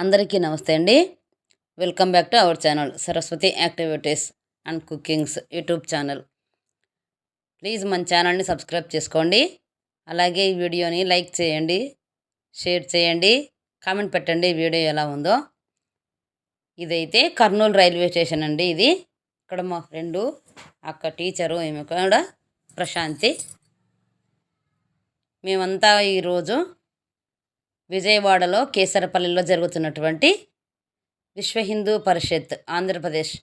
అందరికీ నమస్తే అండి. Welcome back to our channel Saraswati activities and cookings YouTube channel please మన ఛానల్ని సబ్స్క్రైబ్ చేసుకోండి. అలాగే ఈ వీడియోని లైక్ చేయండి షేర్ చేయండి కామెంట్ పెట్టండి వీడియో ఎలా ఉందో. ఇదైతే కర్నూలు రైల్వే స్టేషన్ అండి ఇది. ఇక్కడ మా ఫ్రెండు అక్క టీచరు ఈమె కూడా ప్రశాంతి. మేమంతా ఈరోజు విజయవాడలో కేసరపల్లిలో జరుగుతున్నటువంటి విశ్వ హిందూ పరిషత్ ఆంధ్రప్రదేశ్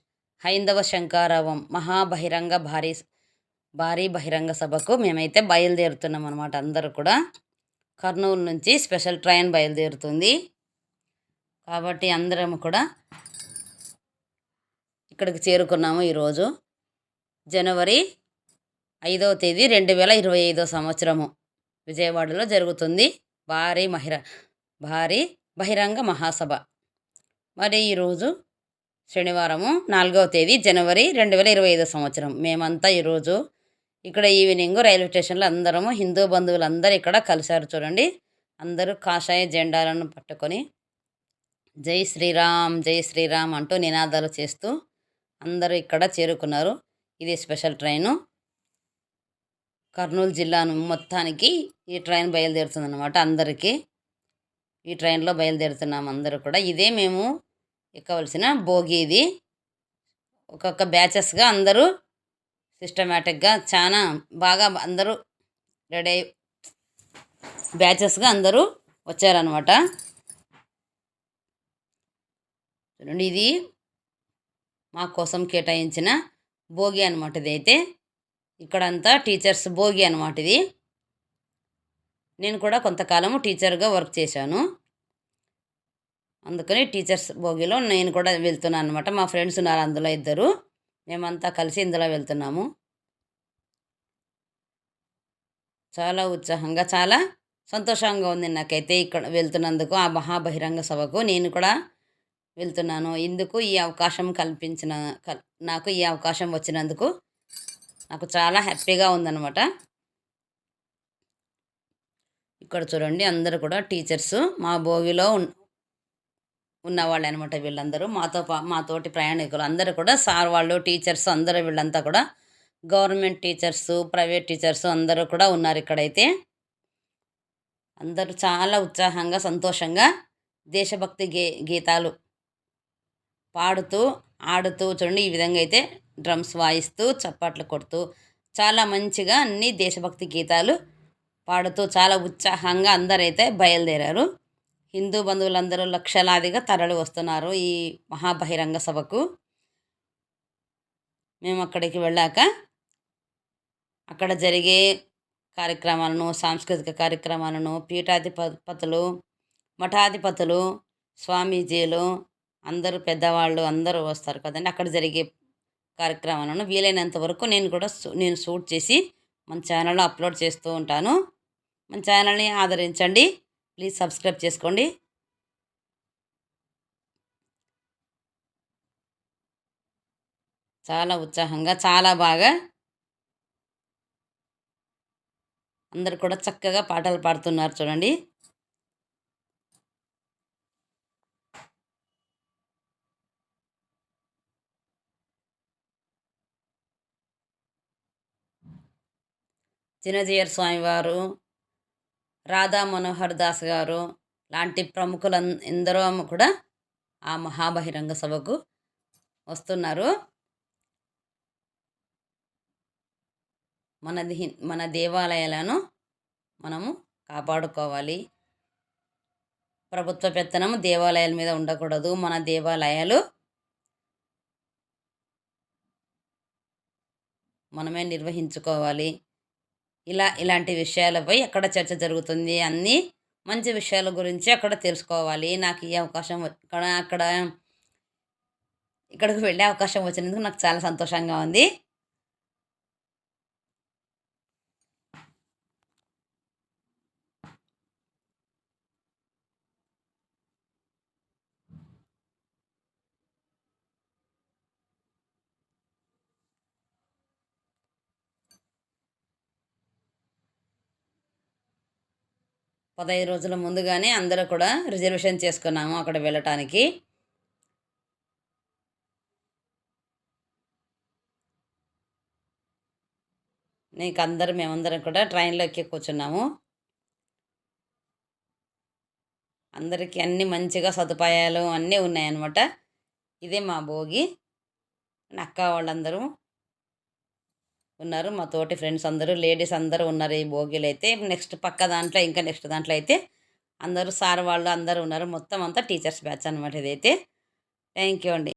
హైందవ శంకారావం మహాబహిరంగ భారీ భారీ బహిరంగ సభకు మేమైతే బయలుదేరుతున్నాం అనమాట అందరూ కూడా. కర్నూలు నుంచి స్పెషల్ ట్రైన్ బయలుదేరుతుంది. కాబట్టి అందరం కూడా ఇక్కడికి చేరుకున్నాము ఈరోజు. జనవరి ఐదవ తేదీ రెండు వేల ఇరవై ఐదో సంవత్సరము విజయవాడలో జరుగుతుంది. భారీ మహిర భారీ బహిరంగ మహాసభ. మరి ఈరోజు శనివారము నాలుగవ తేదీ జనవరి రెండు వేల ఇరవై ఐదో సంవత్సరం. మేమంతా ఈరోజు ఇక్కడ ఈవినింగ్ రైల్వే స్టేషన్లో అందరము హిందూ బంధువులు అందరూ ఇక్కడ కలిశారు చూడండి. అందరూ కాషాయ జెండాలను పట్టుకొని జై శ్రీరామ్ జై శ్రీరామ్ అంటూ నినాదాలు చేస్తూ అందరూ ఇక్కడ చేరుకున్నారు. ఇది స్పెషల్ ట్రైను. కర్నూలు జిల్లాను మొత్తానికి ఈ ట్రైన్ బయలుదేరుతుంది అనమాట అందరికీ. ఈ ట్రైన్లో బయలుదేరుతున్నాం అందరూ కూడా. ఇదే మేము ఎక్కవలసిన భోగి ఇది. ఒక్కొక్క బ్యాచెస్గా అందరూ సిస్టమేటిక్గా చాలా బాగా అందరూ రెడీ బ్యాచెస్గా అందరూ వచ్చారనమాట చూడండి ఇది మా కోసం కేటాయించిన భోగి అనమాట ఇది అయితే ఇక్కడంతా టీచర్స్ భోగి అనమాట ఇది. నేను కూడా కొంతకాలము టీచర్గా వర్క్ చేశాను. అందుకని టీచర్స్ భోగిలో నేను కూడా వెళ్తున్నాను అనమాట మా ఫ్రెండ్స్ ఉన్నారు అందులో ఇద్దరు. మేమంతా కలిసి ఇందులో వెళ్తున్నాము. చాలా ఉత్సాహంగా చాలా సంతోషంగా ఉంది నాకైతే ఇక్కడ వెళ్తున్నందుకు ఆ మహాబహిరంగ సభకు. నేను కూడా వెళ్తున్నాను. ఇందుకు ఈ అవకాశం కల్పించిన నాకు ఈ అవకాశం వచ్చినందుకు నాకు చాలా హ్యాపీగా ఉందన్నమాట. ఇక్కడ చూడండి అందరూ కూడా టీచర్స్ మా భోగిలో ఉన్నవాళ్ళు అనమాట వీళ్ళందరూ. మాతో మాతోటి ప్రయాణికులు అందరూ కూడా సార్ వాళ్ళు టీచర్స్ అందరూ వీళ్ళంతా కూడా గవర్నమెంట్ టీచర్స్ ప్రైవేట్ టీచర్స్ అందరూ కూడా ఉన్నారు ఇక్కడైతే. అందరూ చాలా ఉత్సాహంగా సంతోషంగా దేశభక్తి గే గీతాలు పాడుతూ ఆడుతూ చూడండి ఈ విధంగా అయితే డ్రమ్స్ వాయిస్తూ చప్పట్లు కొడుతూ చాలా మంచిగా అన్ని దేశభక్తి గీతాలు పాడుతూ చాలా ఉత్సాహంగా అందరైతే బయలుదేరారు. హిందూ బంధువులందరూ లక్షలాదిగా తరలి వస్తున్నారు ఈ మహాబహిరంగ సభకు. మేము అక్కడికి వెళ్ళాక అక్కడ జరిగే కార్యక్రమాలను సాంస్కృతిక కార్యక్రమాలను పీఠాధిపతులు మఠాధిపతులు స్వామీజీలు అందరూ పెద్దవాళ్ళు అందరూ వస్తారు కదండి. అక్కడ జరిగే కార్యక్రమాలను వీలైనంత వరకు నేను కూడా నేను షూట్ చేసి మన ఛానల్లో అప్లోడ్ చేస్తూ ఉంటాను. మన ఛానల్ని ఆదరించండి. ప్లీజ్ సబ్స్క్రైబ్ చేసుకోండి. చాలా ఉత్సాహంగా చాలా బాగా అందరు కూడా చక్కగా పాటలు పాడుతున్నారు చూడండి. చిన్నజీయర్ స్వామివారు. రాధా మనోహర్ దాస్ గారు లాంటి ప్రముఖులు ఎందరో కూడా ఆ మహాబహిరంగ సభకు వస్తున్నారు. మన మన దేవాలయాలను మనము కాపాడుకోవాలి. ప్రభుత్వ పెత్తనం దేవాలయాల మీద ఉండకూడదు. మన దేవాలయాలు మనమే నిర్వహించుకోవాలి. ఇలా ఇలాంటి విషయాలపై అక్కడ చర్చ జరుగుతుంది. అన్నీ మంచి విషయాల గురించి అక్కడ తెలుసుకోవాలి. నాకు ఈ అవకాశం అక్కడ అక్కడ ఇక్కడికి వెళ్ళే అవకాశం వచ్చినందుకు నాకు చాలా సంతోషంగా ఉంది. పదహైదు రోజుల ముందుగానే అందరూ కూడా రిజర్వేషన్ చేసుకున్నాము అక్కడ వెళ్ళటానికి. నీకు అందరు మేమందరం కూడా ట్రైన్లో ఎక్కి కూర్చున్నాము. అందరికీ అన్ని మంచిగా సదుపాయాలు అన్నీ ఉన్నాయన్నమాట. ఇదే మా భోగి. అక్క వాళ్ళందరూ ఉన్నారు. మా తోటి ఫ్రెండ్స్ అందరూ లేడీస్ అందరూ ఉన్నారు ఈ భోగిలు అయితే నెక్స్ట్ పక్క దాంట్లో ఇంకా నెక్స్ట్ దాంట్లో అయితే అందరూ సార్ వాళ్ళు అందరూ ఉన్నారు. మొత్తం అంతా టీచర్స్ బ్యాచ్ అనమాట ఇదైతే. థ్యాంక్ యూ అండి.